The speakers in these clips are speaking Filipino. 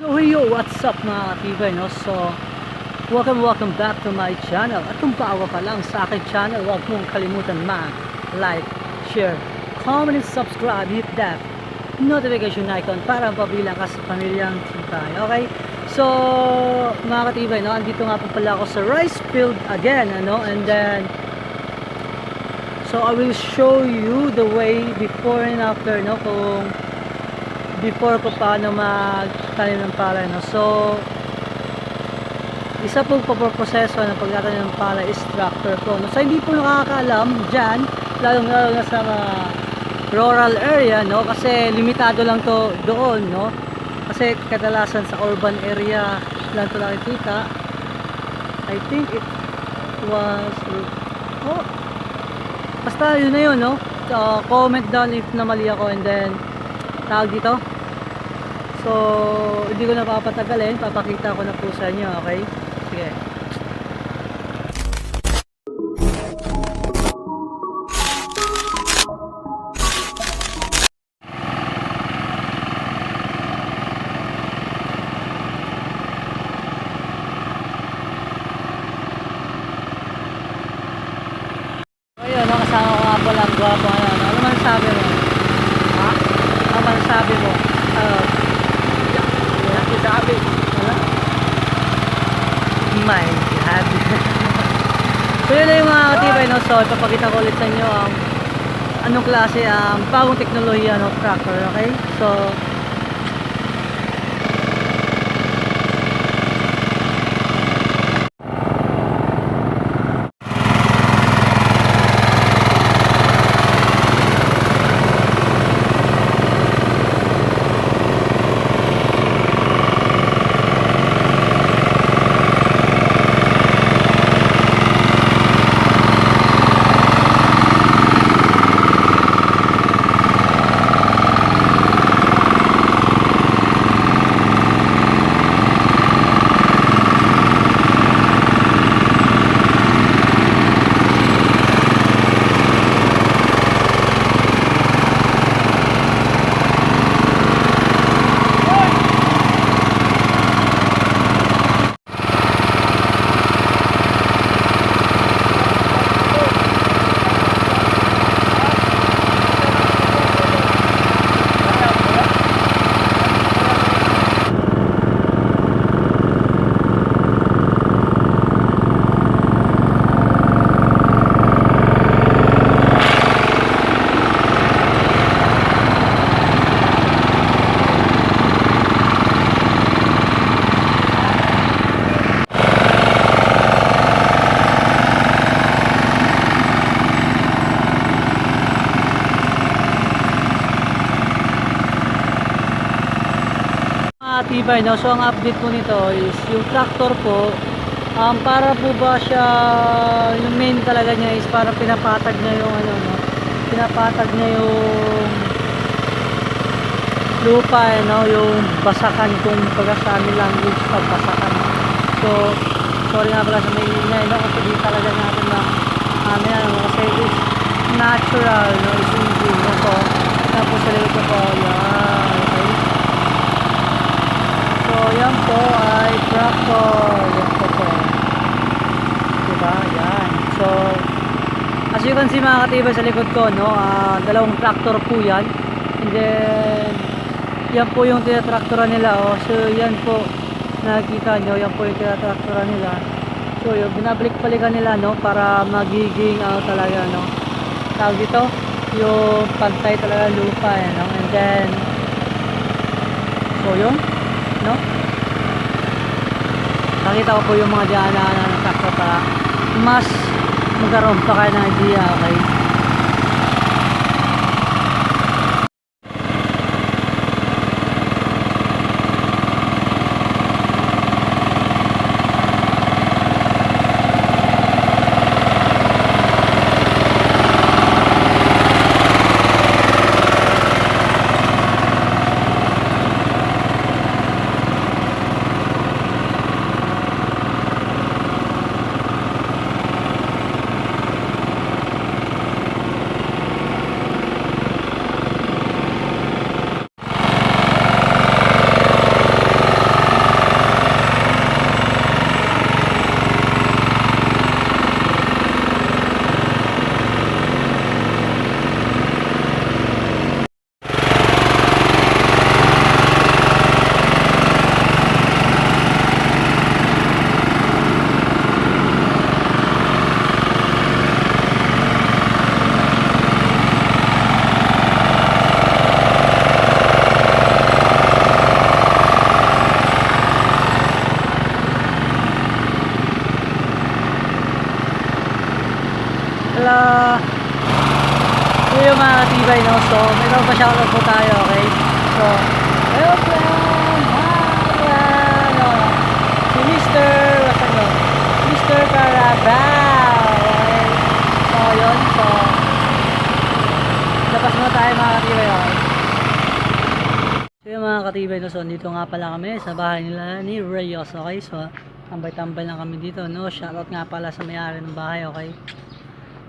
So yo, what's up mga katibay, no? So, welcome, welcome back to my channel. At kung bago ka lang sa aking channel, huwag mong kalimutan mag-like, share, comment, and subscribe. Hit that notification icon para pabilang ka sa pamilyang tibay. Okay? So, mga katibay, no? Andito nga po pala ako sa rice field again, ano? And then, so I will show you the way before and after, no? Kung before ko paano magtanim ng palay no? So isa pong proseso ng pagtatanim ng palay is tractor ko no? So hindi po nakakaalam dyan lalong lalo na sa mga rural area no? Kasi limitado lang to doon no? Kasi kadalasan sa urban area lang to nakikita. I think it was oh basta yun na yun no? So, comment down if na mali ako and then tawag dito so hindi ko na papatagalin papakita ko na po sa inyo okay? Sige. Ayun no, kasama ko nga pala ang gwapo ano man sabi mo? Ha? ano man sabi mo Wala? My God. so yun na yung mga katibay no? So ipapakita ko ulit sa inyo ang anong klase ang bagong teknolohiya no tractor, okay? So mga tibay no? So ang update po nito is yung tractor po um, para po ba siya yung main talaga niya is para pinapatag niya yung ano no? Pinapatag niya yung lupa eh, no? yung basakan kung baga sa amin language pag basakan. So sorry nga pala sa may ingay no? kasi di talaga natin na ano yan no? kasi is natural no? is easy no? So tapos sa likod ko po yan okay So, yan po tractor. Yan po po. Diba? Yan. So, as you can see mga katibay sa likod ko, no? ah, dalawang tractor po yan. And then, yan po yung tinatraktoran nila. Oh. So, yan po. Nakikita nyo, yan po yung tinatraktoran nila. So, yung binabalik-balikan nila, no? Para magiging, ano talaga, no? Tawag dito, yung pantay talaga lupa, eh, no? And then, so, yun no? Nakita ko po yung mga daanan ng tractor para mas magkaroon pa kayo ng idea, okay? katibay, no? So, may mga pa-shoutout po tayo, okay? So, aeroplane, Haran, no? Si Mr. What's ano? Mr. Carabao, okay? So, yun, so, labas muna tayo mga katibay, okay? So, yung mga katibay, no? So, dito nga pala kami sa bahay nila ni Reyes, okay? So, tambay-tambay lang kami dito, no? Shoutout nga pala sa may-ari ng bahay, okay?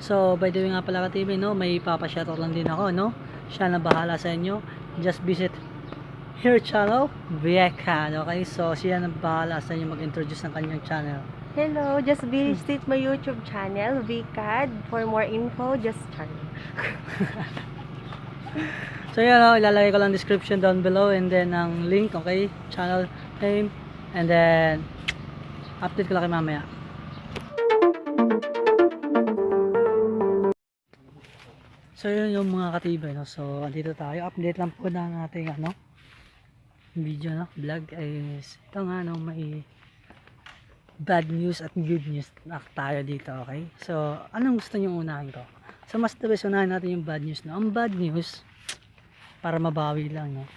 So, by the way nga pala ka TV, no, may papashoutout lang din ako, no? Siya na bahala sa inyo. Just visit her channel, Viecad, okay? So, siya na bahala sa inyo mag-introduce ng kanyang channel. Hello, just visit my YouTube channel, VCAD. For more info, just turn. So, yan, no, ilalagay ko lang description down below and then ang link, okay? Channel name and then update ko lang kay mamaya. So yun yung mga katibay no. So andito tayo. Update lang po ng ating ano video no, vlog is ito nga no may bad news at good news tayo dito, okay? So anong gusto niyo unahin ko? So mas the best unahin natin yung bad news no. Ang bad news para mabawi lang no.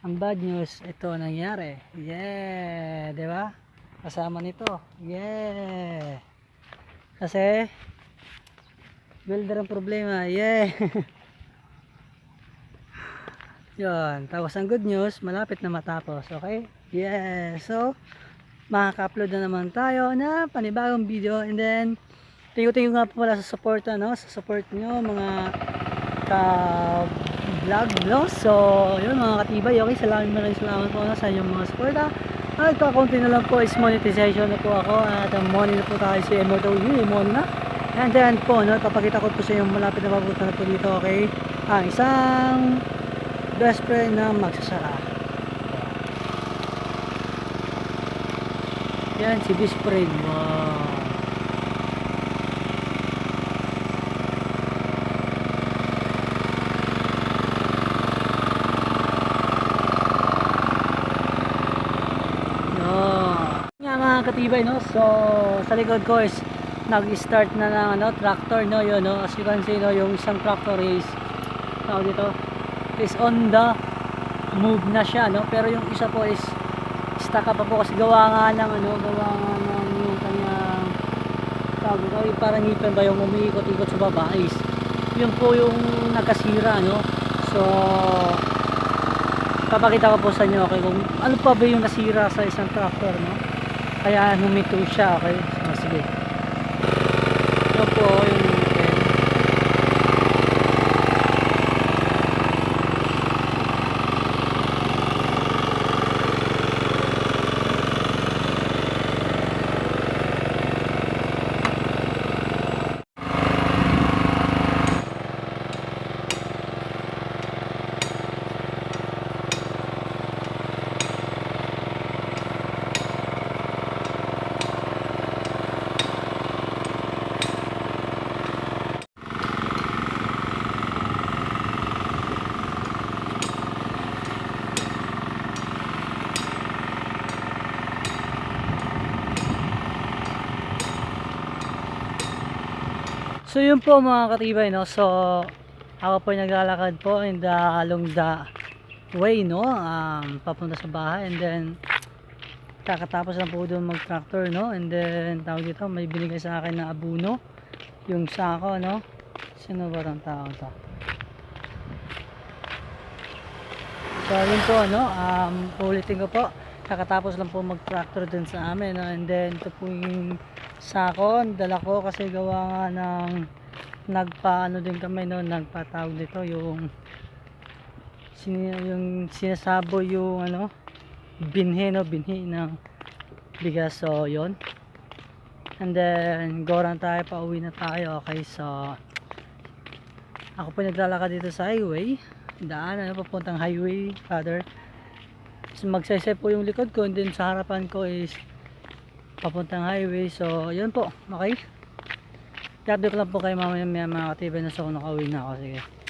Ang bad news ito nangyari. Yeah, 'di ba? Kasama nito. Yeah. Kasi Builder ang problema. Yeah. Yun. Tapos ang good news, malapit na matapos. Okay? Yeah. So, makaka-upload na naman tayo na panibagong video. And then, tingin-tingin nga po pala sa support, ano, sa support nyo, mga ka-vlog, no? So, yun mga katibay. Okay, salamat maraming salamat po no, sa inyong mga support, ha? At kakunti na lang po is monetization na po ako. At uh, money na po tayo si MOW. Money na. And then po, no, papakita ko po sa inyo malapit na papunta na po dito, okay? Ang isang best friend na magsasara. Yan, si best friend. Wow. No. Mga katibay, no? So, sa likod ko is nag-start na ng ano, tractor no yun no? As you can see no yung isang tractor is tawag dito is on the move na siya no? Pero yung isa po is stuck pa po kasi gawa nga ng ano gawa nga ng yung kanyang tawag dito yung parang ngipin ba yung umiikot-ikot sa baba is yun po yung nakasira no? So papakita ko po sa inyo okay kung ano pa ba yung nasira sa isang tractor no? Kaya humito siya okay? So, sige ito po yung So yun po mga katibay no. So ako po naglalakad po in the along the way no. Um, papunta sa bahay and then kakatapos lang po doon mag tractor no. And then tawag dito may binigay sa akin na abuno. Yung sako no. Sino ba tong tao to? So yun po no. Um, ulitin ko po. Kakatapos lang po mag tractor dun sa amin no. And then ito po yung sako dala ko kasi gawa nga ng nagpaano din kami no nagpatawag dito yung sin, yung sinasabo yung ano binhi no binhi ng bigas so yon and then goran tayo pa uwi na tayo okay so ako po naglalakad dito sa highway daan ano papuntang highway father so, magsasay po yung likod ko and then sa harapan ko is papuntang highway. So yun po. Okay? Update ko lang po kayo mamaya mga katibay na sa so, nakauwi na ako. Sige